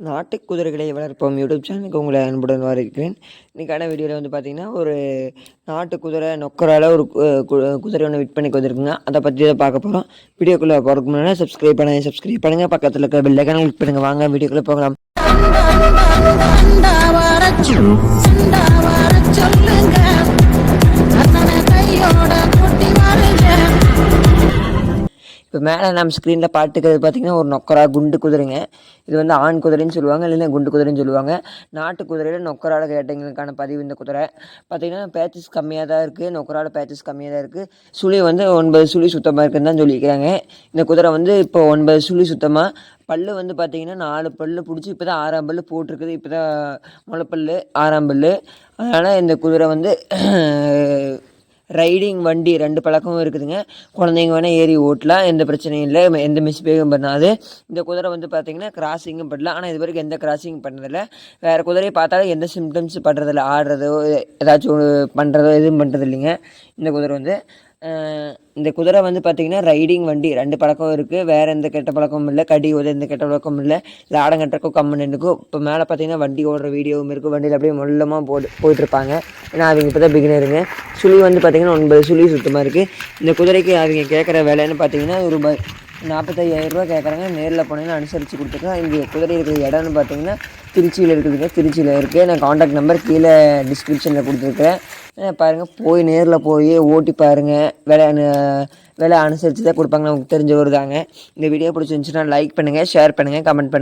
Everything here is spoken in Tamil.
நாட்டு குதிரைகளை வளர்ப்போம். யூடியூப் சேனலுக்கு உங்களை அன்புடன் வரவேற்கிறேன். இன்றைக்கான வீடியோவில் வந்து பார்த்திங்கன்னா ஒரு நாட்டு குதிரை நொக்கரால் ஒரு கு- கு- குதிரை ஒன்று விற்பனைக்கு வந்திருக்குங்க அதை பற்றி தான் பார்க்க போகிறோம் வீடியோக்குள்ளே போகிறதுக்கு முன்னாடி சப்ஸ்கிரைப் பண்ணுங்கள் சப்ஸ்கிரைப் பண்ணுங்கள் பக்கத்தில் இருக்க பெல்லைக்கான கிளிக் பண்ணுங்கள் வாங்க வீடியோக்குள்ளே போகலாம். இப்போ மேலே நம்ம ஸ்க்ரீனில் பாட்டுக்கிறது பார்த்திங்கன்னா ஒரு நொக்கரா குண்டு குதிரைங்க. இது வந்து ஆண் குதிரைன்னு சொல்லுவாங்க இல்லைன்னா குண்டு குதிரைன்னு சொல்லுவாங்க. நாட்டு குதிரையில் நொக்கரால கேட்டவங்களுக்கான பதிவு இந்த குதிரை. பார்த்திங்கன்னா பேச்சஸ் கம்மியாக தான் இருக்குது நொக்கரால பேச்சஸ் கம்மியாக தான் இருக்குது சுழி வந்து ஒன்பது சுழி சுத்தமாக இருக்குன்னு தான் சொல்லியிருக்கிறாங்க. இந்த குதிரை வந்து இப்போ ஒன்பது சுழி சுத்தமாக பல்லு வந்து பார்த்தீங்கன்னா நாலு பல்லு பிடிச்சி இப்போ தான் ஆறாம் பல் போட்டிருக்குது. இப்போ தான் முளைப்பல் ஆறாம் பல்லு. அதனால் இந்த குதிரை வந்து ரைடிங் வண்டி ரெண்டு பழக்கமும் இருக்குதுங்க. குழந்தைங்க வேணால் ஏறி ஓட்டலாம் எந்த பிரச்சனையும் இல்லை. எந்த மிஸ்பேக்கும் பண்ணாது. இந்த குதிரை வந்து பார்த்திங்கன்னா கிராசிங்கும் பண்ணலாம். ஆனால் இது வரைக்கும் எந்த கிராசிங் பண்ணதில்லை. வேறு குதிரையை பார்த்தாலும் எந்த சிம்டம்ஸ் பண்ணுறதில்ல ஆடுறதோ ஏதாச்சும் பண்ணுறதோ எதுவும் பண்ணுறது இல்லைங்க இந்த குதிரை வந்து இந்த குதிரை வந்து பார்த்திங்கன்னா ரைடிங் வண்டி ரெண்டு பழக்கம் இருக்குது வேறு எந்த கெட்ட பழக்கமும் இல்லை. கடி ஓட எந்த கெட்ட பழக்கமும் இல்லை. லாடம் கட்டுறக்கும் கம்மன் இருக்கும் இப்போ மேலே பார்த்தீங்கன்னா வண்டி ஓடுற வீடியோவும் இருக்குது வண்டியில் அப்படியே மொல்லமாக போட்டு போயிட்டுருப்பாங்க ஏன்னா அவங்க இப்போ தான் பிகினருங்க சுழி வந்து பார்த்திங்கன்னா ஒன்பது சுழி சுத்தமாக இருக்குது இந்த குதிரைக்கு அவங்க கேட்குற விலைன்னு பார்த்தீங்கன்னா ஒரு ரூபாய் நாற்பத்தையாயிரரூவா கேட்குறாங்க நேரில் போனீங்கன்னா அனுசரித்து கொடுத்துருக்கேன் இங்கே குதிரை இருக்கிற இடம்னு பார்த்தீங்கன்னா திருச்சியில் இருக்குதுங்க. திருச்சியில் இருக்குது நான் காண்டாக்ட் நம்பர் கீழே டிஸ்கிரிப்ஷனில் கொடுத்துருக்குறேன். பாருங்கள் போய் நேரில் போய் ஓட்டி பாருங்கள் விலை அனு- விலை அனுசரித்து தான் கொடுப்பாங்க நமக்கு தெரிஞ்சவர் தாங்க இந்த வீடியோ பிடிச்சிருந்துச்சுன்னா லைக் பண்ணுங்கள் ஷேர் பண்ணுங்கள் கமெண்ட் பண்ணுங்கள்